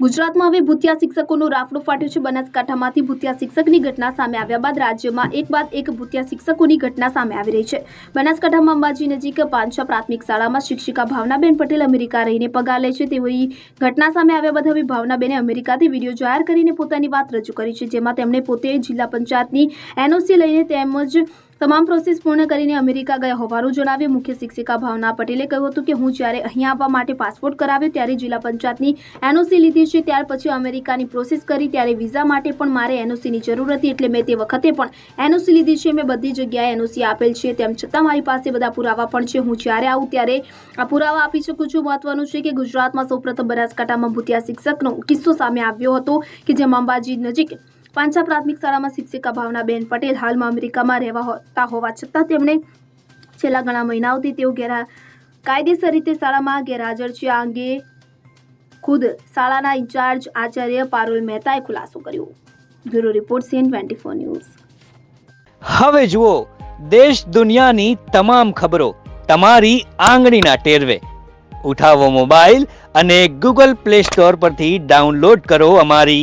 ગુજરાતમાં હવે ભૂતિયા શિક્ષકોનો રાફડો ફાટ્યો છે બનાસકાંઠામાંથી. ભૂતિયા શિક્ષકની ઘટના સામે આવ્યા બાદ રાજ્યમાં એક બાદ એક ભૂતિયા શિક્ષકોની ઘટના સામે આવી રહી છે. બનાસકાંઠામાં અંબાજી નજીક પાંચા પ્રાથમિક શાળામાં શિક્ષિકા ભાવનાબેન પટેલ અમેરિકા રહીને પગાર લે છે. તેવી ઘટના સામે આવ્યા બાદ હવે ભાવનાબેને અમેરિકાથી વીડિયો જાહેર કરીને પોતાની વાત રજૂ કરી છે, જેમાં તેમણે પોતે જિલ્લા પંચાયતની એનઓસી લઈને તેમજ તમામ પ્રોસેસ પૂર્ણ કરીને અમેરિકા ગયા હોવાનું જણાવ્યું. મુખ્ય શિક્ષિકા ભાવના પટેલે કહ્યું હતું કે, હું જ્યારે અહીંયા આવવા માટે પાસપોર્ટ કરાવ્યો ત્યારે જિલ્લા પંચાયતની એનઓસી લીધી છે. ત્યાર પછી અમેરિકાની પ્રોસેસ કરી, ત્યારે વિઝા માટે પણ મારે એનઓસીની જરૂર હતી, એટલે મેં તે વખતે પણ એનઓસી લીધી છે. મેં બધી જગ્યાએ એનઓસી આપેલ છે. તેમ છતાં મારી પાસે બધા પુરાવા પણ છે. હું જ્યારે આવું ત્યારે આ પુરાવા આપી શકું છું. મહત્વનું છે કે, ગુજરાતમાં સૌપ્રથમ બનાસકાંઠામાં ભૂતિયા શિક્ષકનો કિસ્સો સામે આવ્યો હતો કે, જેમાં અંબાજી નજીક પાંચા પ્રાથમિક શાળામાં શિક્ષિકા ભાવનાબેન પટેલ હાલમાં અમેરિકામાં રહેવા હોવા છતાં તેમણે છેલ્લા ઘણા મહિનાઓથી તેઓ ગેરા કાયદેસર રીતે શાળામાં ગેરહાજર છે આ અંગે ખુદ શાળાના ઇન્ચાર્જ આચાર્ય પારુલ મહેતાએ ખુલાસો કર્યો. Bureau report CN twenty four news. હવે જુઓ, દેશ દુનિયાની તમામ ખબરો તમારી આંગળીના ટેરવે. ઉઠાવો મોબાઈલ અને ગૂગલ પ્લે સ્ટોર પરથી ડાઉનલોડ કરો અમારી